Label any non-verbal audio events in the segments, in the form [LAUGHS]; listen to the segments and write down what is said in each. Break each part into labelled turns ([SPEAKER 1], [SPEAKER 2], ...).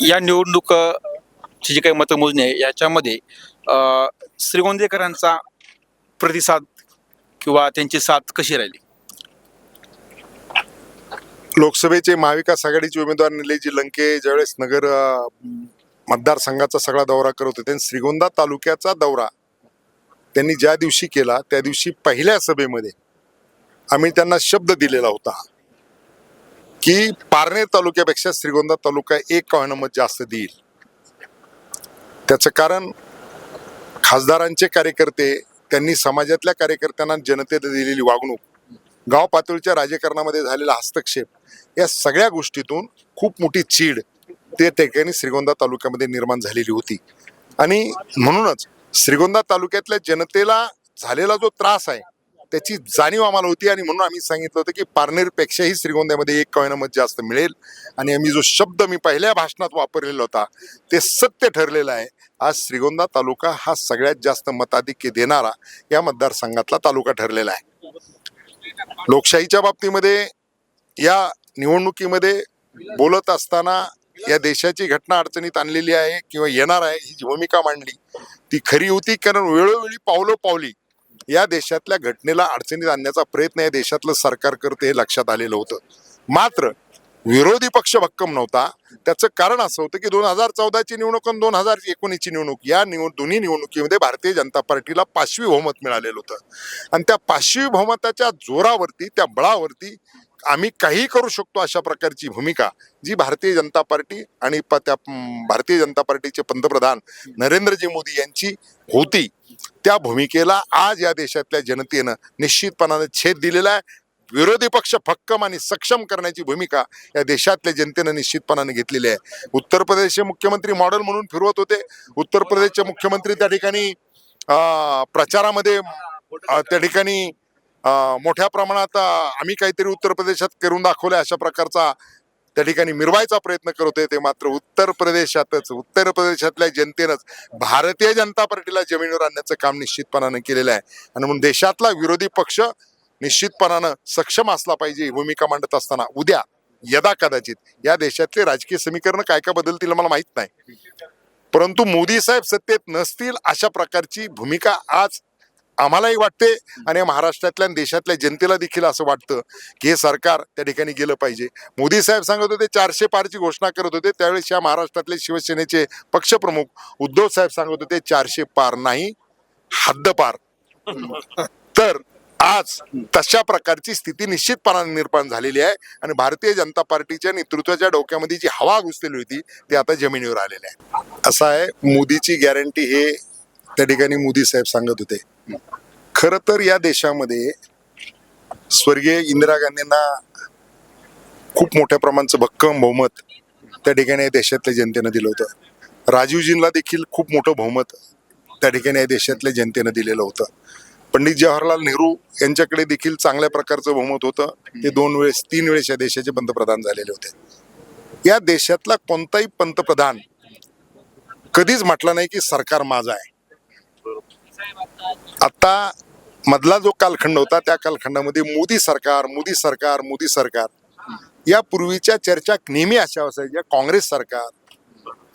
[SPEAKER 1] या निवडणुकीची जी काही मतमोजणी आहे याच्यामध्ये श्रीगोंदेकरांचा प्रतिसाद किंवा त्यांची साथ कशी राहिली?
[SPEAKER 2] लोकसभेचे महाविकास आघाडीचे उमेदवार निलेजी लंके ज्यावेळेस नगर मतदारसंघाचा सगळा दौरा करत होते त्यांनी श्रीगोंदा तालुक्याचा दौरा त्यांनी ज्या दिवशी केला त्या दिवशी पहिल्या सभेमध्ये आम्ही त्यांना शब्द दिलेला होता. की पारनेर तालुक्यापेक्षा श्रीगोंदा तालुका एक का मत जास्त देईल. त्याचं कारण खासदारांचे कार्यकर्ते त्यांनी समाजातल्या कार्यकर्त्यांना जनतेने दिलेली वागणूक गाव पातळीच्या राजकारणामध्ये झालेला हस्तक्षेप या सगळ्या गोष्टीतून खूप मोठी चीड त्या ठिकाणी श्रीगोंदा तालुक्यामध्ये निर्माण झालेली होती. आणि म्हणूनच श्रीगोंदा तालुक्यातल्या जनतेला झालेला जो त्रास आहे त्याची जाणीव आम्हाला होती आणि म्हणून आम्ही सांगितलं होतं की पारनेरपेक्षाही श्रीगोंद्यामध्ये एक कॉईन मत जास्त मिळेल. आणि आम्ही जो शब्द मी पहिल्या भाषणात वापरलेला होता ते सत्य ठरलेलं आहे. आज श्रीगोंदा तालुका हा सगळ्यात जास्त मताधिक्य देणारा या मतदारसंघातला तालुका ठरलेला आहे. लोकशाहीच्या बाबतीमध्ये या निवडणुकीमध्ये बोलत असताना या देशाची घटना अडचणीत आणलेली आहे किंवा येणार आहे ही जी भूमिका मांडली ती खरी होती. कारण वेळोवेळी पावलो पावली या देशातल्या घटनेला अडचणीत आणण्याचा प्रयत्न या देशातलं सरकार करते हे लक्षात आलेलं होतं. मात्र विरोधी पक्ष भक्कम नव्हता. त्याचं कारण असं होतं की दोन हजार चौदाची निवडणूक आणि दोन हजार एकोणीसची निवडणूक या निवड दोन्ही निवडणुकीमध्ये भारतीय जनता पार्टीला पाचवी बहुमत मिळालेलं होतं. आणि त्या पाचवी बहुमताच्या जोरावरती त्या बळावरती आम्ही काही करू शकतो अशा प्रकारची भूमिका जी भारतीय जनता पार्टी आणि प- त्या भारतीय जनता पार्टीचे पंतप्रधान नरेंद्रजी मोदी यांची होती. त्या भूमिकेला आज या देशातल्या जनतेनं निश्चितपणाने छेद दिलेला आहे. विरोधी पक्ष भक्कम आणि सक्षम करण्याची भूमिका या देशातल्या जनतेनं निश्चितपणाने घेतलेली आहे. उत्तर प्रदेशचे मुख्यमंत्री मॉडेल म्हणून फिरवत होते. उत्तर प्रदेशचे मुख्यमंत्री त्या ठिकाणी प्रचारामध्ये त्या ठिकाणी मोठ्या प्रमाणात आम्ही काहीतरी उत्तर प्रदेशात करून दाखवलं अशा प्रकारचा त्या ठिकाणी मिरवायचा प्रयत्न करत होते ते मात्र उत्तर प्रदेशातच उत्तर प्रदेशातल्या जनतेनंच भारतीय जनता पार्टीला जमिनीवर आणण्याचं काम निश्चितपणानं केलेलं आहे. आणि म्हणून देशातला विरोधी पक्ष निश्चितपणानं सक्षम असला पाहिजे ही भूमिका मांडत असताना. उद्या यदा कदाचित या देशातले राजकीय समीकरण काय काय बदलतील मला माहीत नाही. परंतु मोदी साहेब सत्तेत नसतील अशा प्रकारची भूमिका आज आम्हालाही वाटते आणि महाराष्ट्रातल्या देशातल्या जनतेला देखील असं वाटतं की हे सरकार त्या ठिकाणी गेलं पाहिजे. मोदी साहेब सांगत होते चारशे पारची घोषणा करत होते. त्यावेळेस या महाराष्ट्रातले शिवसेनेचे पक्षप्रमुख उद्धव साहेब सांगत होते चारशे पार नाही हद्दपार तर आज तशा प्रकारची स्थिती निश्चितपणाने निर्माण झालेली आहे आणि भारतीय जनता पार्टीच्या नेतृत्वाच्या डोक्यामध्ये जी हवा घुसलेली होती ती आता जमिनीवर आलेली आहे. असं आहे मोदीची गॅरंटी हे त्या ठिकाणी मोदी साहेब सांगत होते. खर तर या देशामध्ये स्वर्गीय इंदिरा गांधींना खूप मोठ्या प्रमाणाचं भक्कम बहुमत त्या ठिकाणी या देशातल्या जनतेनं दिलं होतं. राजीवजींना देखील खूप मोठं बहुमत त्या ठिकाणी या देशातल्या जनतेनं दिलेलं होतं. पंडित जवाहरलाल नेहरू यांच्याकडे देखील चांगल्या प्रकारचं बहुमत होतं. ते दोन वेळेस तीन वेळेस या देशाचे पंतप्रधान झालेले होते. या देशातला कोणताही पंतप्रधान कधीच म्हटला नाही की सरकार माझं आहे. आता मधला जो कालखंड होता त्या कालखंडामध्ये मोदी सरकार मोदी सरकार मोदी सरकार. या पूर्वीच्या चर्चा नेहमी अशा असायच्या काँग्रेस सरकार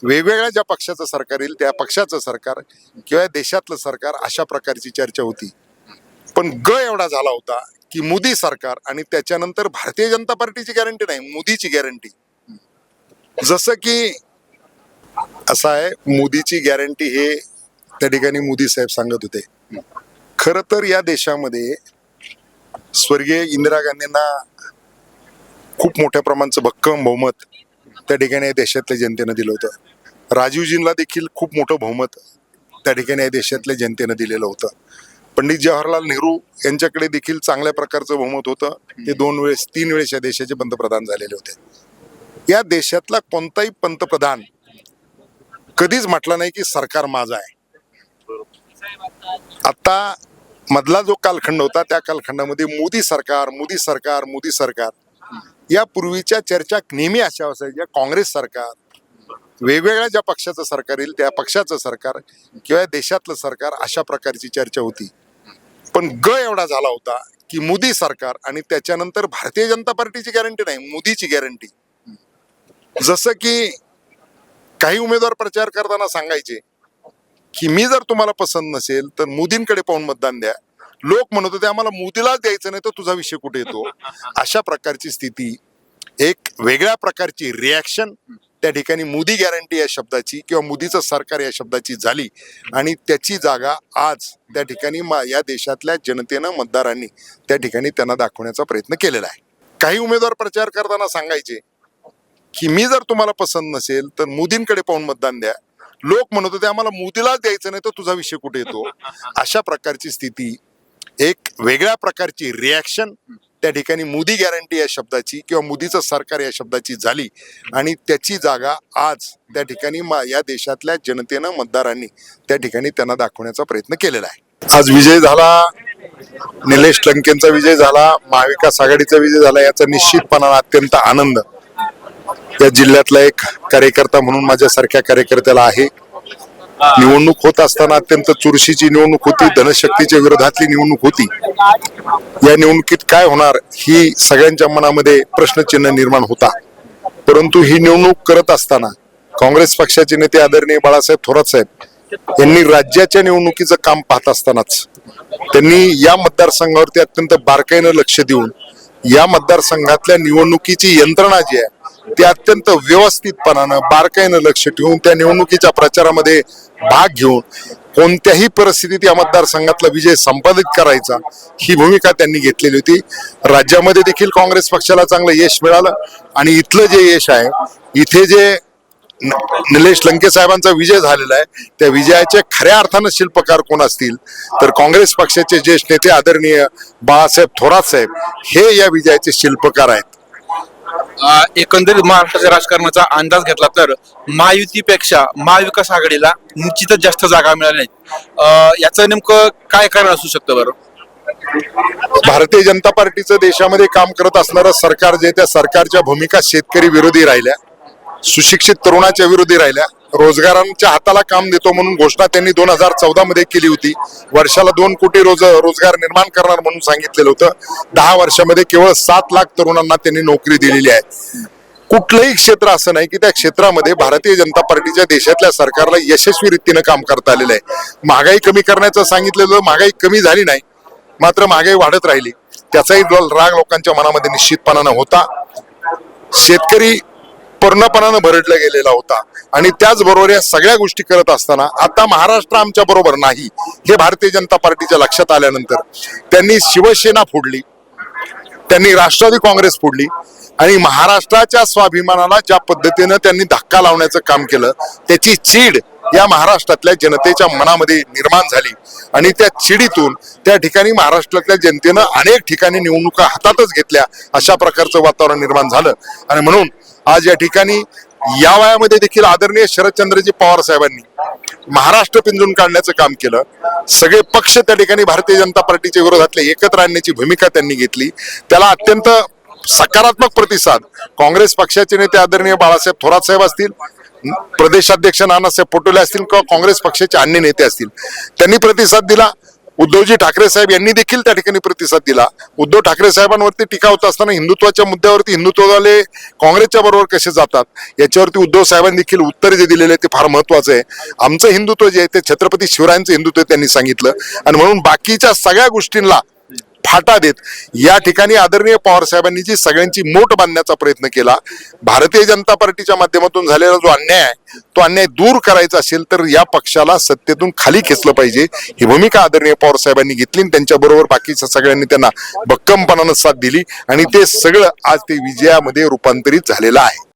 [SPEAKER 2] वेगवेगळ्या ज्या पक्षाचं सरकार येईल त्या पक्षाचं सरकार किंवा देशातलं सरकार अशा प्रकारची चर्चा होती. पण ग एवढा झाला होता की मोदी सरकार आणि त्याच्यानंतर भारतीय जनता पार्टीची गॅरंटी नाही मोदीची गॅरंटी. जसं की असं आहे मोदीची गॅरंटी हे त्या ठिकाणी मोदी साहेब सांगत होते. खर तर या देशामध्ये स्वर्गीय इंदिरा गांधींना खूप मोठ्या प्रमाणाचं भक्कम बहुमत त्या ठिकाणी या देशातल्या जनतेनं दिलं होतं. राजीवजींना देखील खूप मोठं बहुमत त्या ठिकाणी या देशातल्या जनतेनं दिलेलं होतं. पंडित जवाहरलाल नेहरू यांच्याकडे देखील चांगल्या प्रकारचं बहुमत होतं. ते दोन वेळेस तीन वेळेस या देशाचे पंतप्रधान झालेले होते. या देशातला कोणताही पंतप्रधान कधीच म्हटलं नाही की सरकार माझं आहे. आता मधला जो कालखंड होता त्या कालखंडामध्ये मोदी सरकार मोदी सरकार मोदी सरकार. या पूर्वीच्या चर्चा नेहमी अशा असायच्या काँग्रेस सरकार वेगवेगळ्या ज्या पक्षाचं सरकार येईल त्या पक्षाचं सरकार किंवा देशातलं सरकार अशा प्रकारची चर्चा होती. पण ग एवढा झाला होता की मोदी सरकार आणि त्याच्यानंतर भारतीय जनता पार्टीची गॅरंटी नाही मोदीची गॅरंटी. जसं की काही उमेदवार प्रचार करताना सांगायचे की मी जर तुम्हाला पसंत नसेल तर मोदींकडे पाहून मतदान द्या. लोक म्हणत होते आम्हाला मोदीलाच द्यायचं नाही तर तुझा विषय कुठे येतो? [LAUGHS] अशा प्रकारची स्थिती एक वेगळ्या प्रकारची रिॲक्शन त्या ठिकाणी मोदी गॅरंटी या शब्दाची किंवा मोदीचं सरकार या शब्दाची झाली. आणि त्याची जागा आज त्या ठिकाणी मा- या देशातल्या जनतेनं मतदारांनी त्या ठिकाणी त्यांना दाखवण्याचा प्रयत्न केलेला आहे. काही उमेदवार प्रचार करताना सांगायचे की मी जर तुम्हाला पसंत नसेल तर मोदींकडे पाहून मतदान द्या. लोक म्हणत होते आम्हाला मोदीलाच द्यायचं नाही तर तुझा विषय कुठे येतो? [LAUGHS] अशा प्रकारची स्थिती एक वेगळ्या प्रकारची रिॲक्शन त्या ठिकाणी मोदी गॅरंटी या शब्दाची किंवा मोदीचं सरकार या शब्दाची झाली. आणि त्याची जागा आज त्या ठिकाणी मा- या देशातल्या जनतेनं मतदारांनी त्या ठिकाणी त्यांना दाखवण्याचा प्रयत्न केलेला आहे. आज विजय झाला निलेश लंकेंचा विजय झाला महाविकास आघाडीचा विजय झाला याचा निश्चितपणानं अत्यंत आनंद. या जिल्ह्यातला एक कार्यकर्ता म्हणून माझ्यासारख्या कार्यकर्त्याला आहे. निवडणूक होत असताना अत्यंत चुरशीची निवडणूक होती धनशक्तीच्या विरोधातली निवडणूक होती. या निवडणुकीत काय होणार ही सगळ्यांच्या मनामध्ये प्रश्नचिन्ह निर्माण होता. परंतु ही निवडणूक करत असताना काँग्रेस पक्षाचे नेते आदरणीय बाळासाहेब थोरात साहेब यांनी राज्याच्या निवडणुकीचं काम पाहत असतानाच त्यांनी या मतदारसंघावरती अत्यंत बारकाईनं लक्ष देऊन या मतदारसंघातल्या निवडणुकीची यंत्रणा जी आहे ते अत्यंत व्यवस्थितपणानं बारकाईनं लक्ष ठेवून त्या निवडणुकीच्या प्रचारामध्ये भाग घेऊन कोणत्याही परिस्थितीत या मतदारसंघातला विजय संपादित करायचा ही भूमिका त्यांनी घेतलेली होती. राज्यामध्ये देखील काँग्रेस पक्षाला चांगलं यश मिळालं आणि इथलं जे यश आहे इथे जे न- निलेश लंके साहेबांचा विजय झालेला आहे त्या विजयाचे खऱ्या अर्थानं शिल्पकार कोण असतील? तर काँग्रेस पक्षाचे ज्येष्ठ नेते आदरणीय बाळासाहेब थोरात साहेब हे या विजयाचे शिल्पकार आहेत.
[SPEAKER 1] एकंदरीत महाराष्ट्राच्या राजकारणाचा अंदाज घेतला तर महायुतीपेक्षा महाविकास आघाडीला निश्चितच जास्त जागा मिळाल्या नाहीत. याचं नेमकं काय कारण असू शकतं बरं?
[SPEAKER 2] भारतीय जनता पार्टीचं देशामध्ये काम करत असणारं सरकार जे त्या सरकारच्या भूमिका शेतकरी विरोधी राहिल्या. सुशिक्षित तरुणाच्या विरोधी राहिल्या. रोजगारांच्या हाताला काम देतो म्हणून घोषणा त्यांनी दोन हजार चौदा मध्ये केली होती. वर्षाला दोन कोटी रोज रोजगार निर्माण करणार म्हणून सांगितलेलं होतं. दहा वर्षामध्ये केवळ सात लाख तरुणांना त्यांनी नोकरी दिलेली आहे. कुठलंही क्षेत्र असं नाही की त्या क्षेत्रामध्ये भारतीय जनता पार्टीच्या देशातल्या सरकारला यशस्वी रीतीनं काम करता आलेलं आहे. महागाई कमी करण्याचं सांगितलेलं महागाई कमी झाली नाही. मात्र महागाई वाढत राहिली. त्याचाही राग लोकांच्या मनामध्ये निश्चितपणानं होता. शेतकरी पूर्णपणानं भरडला गेलेला होता. आणि त्याचबरोबर या सगळ्या गोष्टी करत असताना आता महाराष्ट्र आमच्या बरोबर नाही हे भारतीय जनता पार्टीच्या लक्षात आल्यानंतर त्यांनी शिवसेना फोडली त्यांनी राष्ट्रवादी काँग्रेस फोडली आणि महाराष्ट्राच्या स्वाभिमानाला ज्या पद्धतीनं त्यांनी धक्का लावण्याचं काम केलं त्याची चीड या महाराष्ट्रातल्या जनतेच्या मनामध्ये निर्माण झाली. आणि त्या चिडीतून त्या ठिकाणी महाराष्ट्रातल्या जनतेनं अनेक ठिकाणी निवडणुका हातातच घेतल्या अशा प्रकारचं वातावरण निर्माण झालं. आणि म्हणून आज या ठिकाणी या वयामध्ये देखील आदरणीय शरदचंद्रजी पवार साहेबांनी महाराष्ट्र पिंजून काढण्याचं काम केलं. सगळे पक्ष त्या ठिकाणी भारतीय जनता पार्टीच्या विरोधातले एकत्र आणण्याची भूमिका त्यांनी घेतली. त्याला अत्यंत सकारात्मक प्रतिसाद काँग्रेस पक्षाचे नेते आदरणीय बाळासाहेब थोरात साहेब असतील प्रदेशाध्यक्ष नानासाहेब पटोले असतील किंवा काँग्रेस पक्षाचे अन्य नेते असतील त्यांनी प्रतिसाद दिला. उद्धवजी ठाकरे साहेब यांनी देखील त्या ठिकाणी प्रतिसाद दिला. उद्धव ठाकरे साहेबांवरती टीका होत असताना हिंदुत्वाच्या मुद्द्यावरती हिंदुत्ववाले काँग्रेसच्या बरोबर कसे जातात याच्यावरती उद्धव साहेबांनी देखील उत्तर जे दिलेले आहे ते फार महत्वाचं आहे. आमचं हिंदुत्व जे आहे ते छत्रपती शिवरायांचं हिंदुत्व त्यांनी सांगितलं. आणि म्हणून बाकीच्या सगळ्या गोष्टींना फाटा देत. या ठिकाणी आदरणीय पवार साहेबांनी जी सगळ्यांची मोठ बांधण्याचा प्रयत्न केला भारतीय जनता पार्टीच्या माध्यमातून झालेला जो अन्याय आहे तो अन्याय दूर करायचा असेल तर या पक्षाला सत्तेतून खाली खेचलं पाहिजे. ही भूमिका आदरणीय पवार साहेबांनी घेतली आणि त्यांच्याबरोबर बाकीच्या सगळ्यांनी त्यांना भक्कमपणानं साथ दिली आणि ते सगळं आज ते विजयामध्ये रूपांतरित झालेलं आहे.